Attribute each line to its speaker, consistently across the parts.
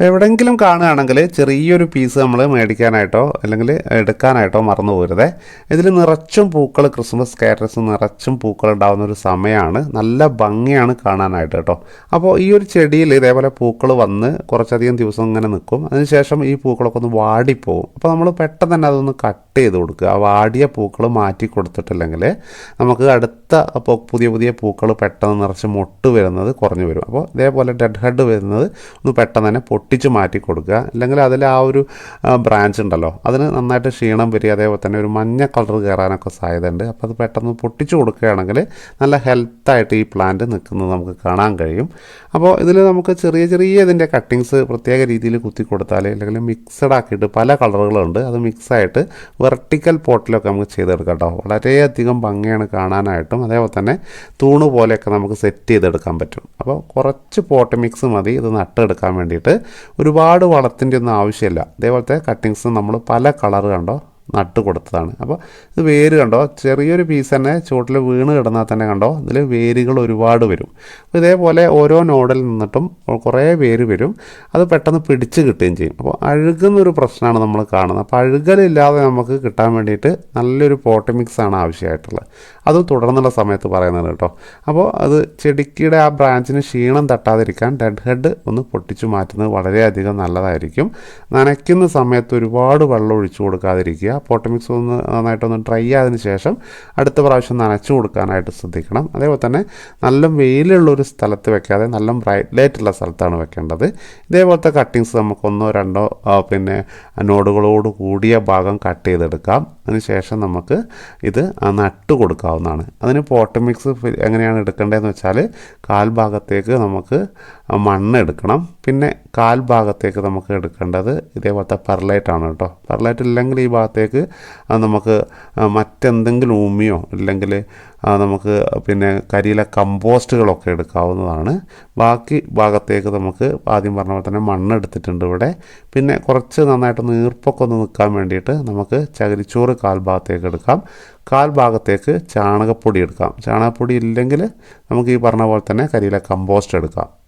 Speaker 1: അപ്പോൾ എവിടെയെങ്കിലും കാണുകയാണെങ്കിൽ ചെറിയൊരു പീസ് നമ്മൾ മേടിക്കാനായിട്ടോ അല്ലെങ്കിൽ എടുക്കാനായിട്ടോ മറന്നു പോരുതേ. ഇതിൽ നിറച്ചും പൂക്കൾ ക്രിസ്മസ് കാരറ്റ്സ് നിറച്ചും പൂക്കൾ ഉണ്ടാകുന്ന ഒരു സമയമാണ്. നല്ല ഭംഗിയാണ് കാണാനായിട്ട് കേട്ടോ. അപ്പോൾ ഈ ഒരു ചെടിയിൽ ഇതേപോലെ പൂക്കൾ വന്ന് കുറച്ചധികം ദിവസം ഇങ്ങനെ നിൽക്കും. അതിനുശേഷം ഈ പൂക്കളൊക്കെ ഒന്ന് വാടിപ്പോവും. അപ്പോൾ നമ്മൾ പെട്ടെന്ന് തന്നെ അതൊന്ന് കട്ട് ചെയ്ത് കൊടുക്കുക. ആ വാടിയ പൂക്കൾ മാറ്റി കൊടുത്തിട്ടില്ലെങ്കിൽ നമുക്ക് അടുത്ത അപ്പോൾ പുതിയ പുതിയ പൂക്കൾ പെട്ടെന്ന് നിറച്ച് മൊട്ട് വരുന്നത് കുറഞ്ഞു വരും. അപ്പോൾ ഇതേപോലെ ഡെഡ് ഹെഡ് വരുന്നത് ഒന്ന് പെട്ടെന്ന് തന്നെ പൊട്ടിച്ച് മാറ്റി കൊടുക്കുക. അല്ലെങ്കിൽ അതിൽ ആ ഒരു ബ്രാഞ്ച് ഉണ്ടല്ലോ അതിന് നന്നായിട്ട് ക്ഷീണം വരിക അതേപോലെ തന്നെ ഒരു മഞ്ഞ കളർ കയറാനൊക്കെ സാധ്യതയുണ്ട്. അപ്പോൾ അത് പെട്ടെന്ന് പൊട്ടിച്ച് കൊടുക്കുകയാണെങ്കിൽ നല്ല ഹെൽത്തായിട്ട് ഈ പ്ലാന്റ് നിൽക്കുന്നത് നമുക്ക് കാണാൻ കഴിയും. അപ്പോൾ ഇതിൽ നമുക്ക് ചെറിയ ചെറിയ ഇതിന്റെ കട്ടിങ്സ് പ്രത്യേക രീതിയിൽ കുത്തി കൊടുത്താൽ അല്ലെങ്കിൽ മിക്സഡ് ആക്കിയിട്ട് പല കളറുകളുണ്ട് അത് മിക്സായിട്ട് വെർട്ടിക്കൽ പോട്ടിലൊക്കെ നമുക്ക് ചെയ്തെടുക്കാം കേട്ടോ. വളരെയധികം ഭംഗിയാണ് കാണാനായിട്ടും. അതേപോലെ തന്നെ തൂണ് പോലെയൊക്കെ നമുക്ക് സെറ്റ് ചെയ്തെടുക്കാൻ പറ്റും. അപ്പോൾ കുറച്ച് പോട്ട് മിക്സ് മതി. ഇത് നട്ടെടുക്കാൻ വേണ്ടിയിട്ട് ഒരുപാട് വളത്തിന്റെ ഒന്നും ആവശ്യമില്ല. അതേപോലത്തെ കട്ടിങ്സ് നമ്മൾ പല കളർ കണ്ടോ? നട്ട് കൊടുത്തതാണ്. അപ്പോൾ ഇത് വേര് കണ്ടോ? ചെറിയൊരു പീസ് തന്നെ ചുവട്ടിൽ വീണ് കിടന്നാൽ തന്നെ കണ്ടോ? ഇതിൽ വേരുകൾ ഒരുപാട് വരും. അപ്പോൾ ഇതേപോലെ ഓരോ നോഡിൽ നിന്നിട്ടും കുറേ വേര് വരും. അത് പെട്ടെന്ന് പിടിച്ച് കിട്ടുകയും ചെയ്യും. അപ്പോൾ അഴുകുന്നൊരു പ്രശ്നമാണ് നമ്മൾ കാണുന്നത്. അപ്പോൾ അഴുകലില്ലാതെ നമുക്ക് കിട്ടാൻ വേണ്ടിയിട്ട് നല്ലൊരു പോട്ട് മിക്സ് ആണ് ആവശ്യമായിട്ടുള്ളത്. അത് തുടർന്നുള്ള സമയത്ത് പറയുന്നത് കേട്ടോ. അപ്പോൾ അത് ചെടിക്കിയുടെ ആ ബ്രാഞ്ചിന് ക്ഷീണം തട്ടാതിരിക്കാൻ ഡെഡ് ഹെഡ് ഒന്ന് പൊട്ടിച്ചു മാറ്റുന്നത് വളരെയധികം നല്ലതായിരിക്കും. നനയ്ക്കുന്ന സമയത്ത് ഒരുപാട് വെള്ളം ഒഴിച്ചു കൊടുക്കാതിരിക്കുക. പോട്ടമിക്സ് ഒന്ന് നന്നായിട്ടൊന്ന് ഡ്രൈ ആയതിനു ശേഷം അടുത്ത പ്രാവശ്യം നനച്ചു കൊടുക്കാനായിട്ട് ശ്രദ്ധിക്കണം. അതേപോലെ തന്നെ നല്ല വെയിലുള്ള ഒരു സ്ഥലത്ത് വെക്കാതെ നല്ല ബ്രൈറ്റ് ലൈറ്റ് ഉള്ള സ്ഥലത്താണ് വെക്കേണ്ടത്. ഇതേപോലത്തെ കട്ടിങ്സ് നമുക്കൊന്നോ രണ്ടോ പിന്നെ നോഡുകളോട് കൂടിയ ഭാഗം കട്ട് ചെയ്തെടുക്കാം. അതിനുശേഷം നമുക്ക് ഇത് നട്ട് കൊടുക്കാവുന്നതാണ്. അതിന് പോട്ടമിക്സ് എങ്ങനെയാണ് എടുക്കേണ്ടതെന്ന് വെച്ചാൽ കാൽഭാഗത്തേക്ക് നമുക്ക് മണ്ണ് എടുക്കണം. പിന്നെ കാൽ ഭാഗത്തേക്ക് നമുക്ക് എടുക്കേണ്ടത് ഇതേപോലത്തെ പെർലൈറ്റ് ആണ് കേട്ടോ. പെർലൈറ്റ് ഇല്ലെങ്കിൽ ഈ ഭാഗത്തേക്ക് നമുക്ക് മറ്റെന്തെങ്കിലും ഉമിയോ ഇല്ലെങ്കിൽ നമുക്ക് പിന്നെ കരിയിലെ കമ്പോസ്റ്റുകളൊക്കെ എടുക്കാവുന്നതാണ്. ബാക്കി ഭാഗത്തേക്ക് നമുക്ക് ആദ്യം പറഞ്ഞ പോലെ തന്നെ മണ്ണ് എടുത്തിട്ടുണ്ട് ഇവിടെ. പിന്നെ കുറച്ച് നന്നായിട്ട് ഈർപ്പൊക്കെ ഒന്ന് നിൽക്കാൻ വേണ്ടിയിട്ട് നമുക്ക് ചകിരിച്ചോറ് കാൽ ഭാഗത്തേക്ക് എടുക്കാം. കാൽ ഭാഗത്തേക്ക് ചാണകപ്പൊടി എടുക്കാം. ചാണകപ്പൊടി ഇല്ലെങ്കിൽ നമുക്ക് ഈ പറഞ്ഞ പോലെ തന്നെ കരിയിലെ കമ്പോസ്റ്റ് എടുക്കാം.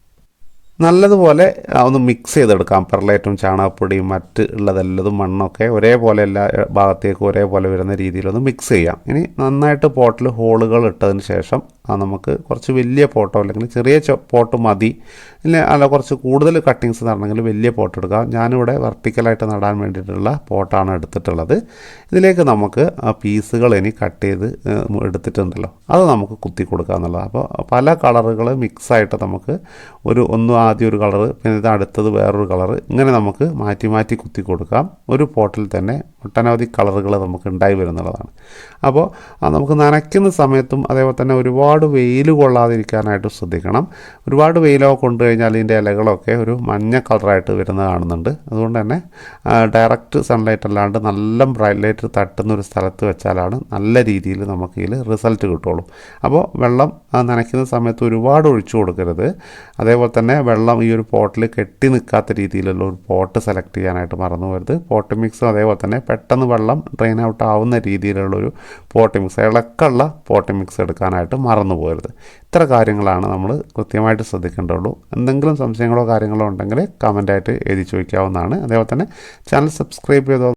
Speaker 1: നല്ലതുപോലെ ഒന്ന് മിക്സ് ചെയ്തെടുക്കാം. പെർലേറ്റും ചാണകപ്പൊടിയും മറ്റ് ഉള്ളതെല്ലതും മണ്ണൊക്കെ ഒരേപോലെ എല്ലാ ഭാഗത്തേക്കും ഒരേപോലെ വരുന്ന രീതിയിലൊന്ന് മിക്സ് ചെയ്യാം. ഇനി നന്നായിട്ട് പോട്ടിൽ ഹോളുകൾ ഇട്ടതിന് ശേഷം നമുക്ക് കുറച്ച് വലിയ പോട്ടോ അല്ലെങ്കിൽ ചെറിയ പോട്ട് മതി. ഇല്ല അല്ല കുറച്ച് കൂടുതൽ കട്ടിങ്സ് നടണമെങ്കിൽ വലിയ പോട്ട് എടുക്കാം. ഞാനിവിടെ വെർട്ടിക്കലായിട്ട് നടാൻ വേണ്ടിയിട്ടുള്ള പോട്ടാണ് എടുത്തിട്ടുള്ളത്. ഇതിലേക്ക് നമുക്ക് പീസുകൾ ഇനി കട്ട് ചെയ്ത് എടുത്തിട്ടുണ്ടല്ലോ. അത് നമുക്ക് കുത്തി കൊടുക്കുക എന്നുള്ളത് അപ്പോൾ പല കളറുകൾ മിക്സായിട്ട് നമുക്ക് ഒരു ഒന്ന് ആദ്യം ഒരു കളറ് പിന്നെ ഇത് അടുത്തത് വേറൊരു കളറ് ഇങ്ങനെ നമുക്ക് മാറ്റി മാറ്റി കുത്തി കൊടുക്കാം. ഒരു പോട്ടിൽ തന്നെ ഒട്ടനവധി കളറുകൾ നമുക്ക് ഉണ്ടായി വരുന്നുള്ളതാണ്. അപ്പോൾ നമുക്ക് നനയ്ക്കുന്ന സമയത്തും അതേപോലെ തന്നെ ഒരുപാട് വെയിൽ കൊള്ളാതിരിക്കാനായിട്ട് ശ്രദ്ധിക്കണം. ഒരുപാട് വെയിലൊക്കെ കൊണ്ടു കഴിഞ്ഞാൽ ഇതിന്റെ ഇലകളൊക്കെ ഒരു മഞ്ഞ കളറായിട്ട് വരുന്നത് കാണുന്നുണ്ട്. അതുകൊണ്ട് തന്നെ ഡയറക്റ്റ് സൺലൈറ്റ് അല്ലാണ്ട് നല്ല ബ്രൈറ്റ് ലൈറ്റ് തട്ടുന്ന ഒരു സ്ഥലത്ത് വെച്ചാലാണ് നല്ല രീതിയിൽ നമുക്ക് ഇതിൽ റിസൾട്ട് കിട്ടുള്ളൂ. അപ്പോൾ വെള്ളം നനയ്ക്കുന്ന സമയത്ത് ഒരുപാട് ഒഴിച്ചു കൊടുക്കരുത്. അതേപോലെ തന്നെ വെള്ളം ഈ ഒരു പോട്ടിൽ കെട്ടി നിൽക്കാത്ത രീതിയിലുള്ള ഒരു പോട്ട് സെലക്ട് ചെയ്യാനായിട്ട് മറന്നു പോരുത് പോട്ട് മിക്സും അതേപോലെ തന്നെ പെട്ടെന്ന് വെള്ളം ഡ്രെയിൻ ഔട്ട് ആവുന്ന രീതിയിലുള്ളൊരു പോട്ടി മിക്സ് ഇളക്കുള്ള പോട്ടി മിക്സ് എടുക്കാനായിട്ട് മറന്നു പോകരുത്. ഇത്ര കാര്യങ്ങളാണ് നമ്മൾ കൃത്യമായിട്ട് ശ്രദ്ധിക്കേണ്ടുള്ളൂ എന്തെങ്കിലും സംശയങ്ങളോ കാര്യങ്ങളോ ഉണ്ടെങ്കിൽ കമന്റായിട്ട് എഴുതി ചോദിക്കാവുന്നതാണ്. അതേപോലെ തന്നെ ചാനൽ സബ്സ്ക്രൈബ് ചെയ്തോ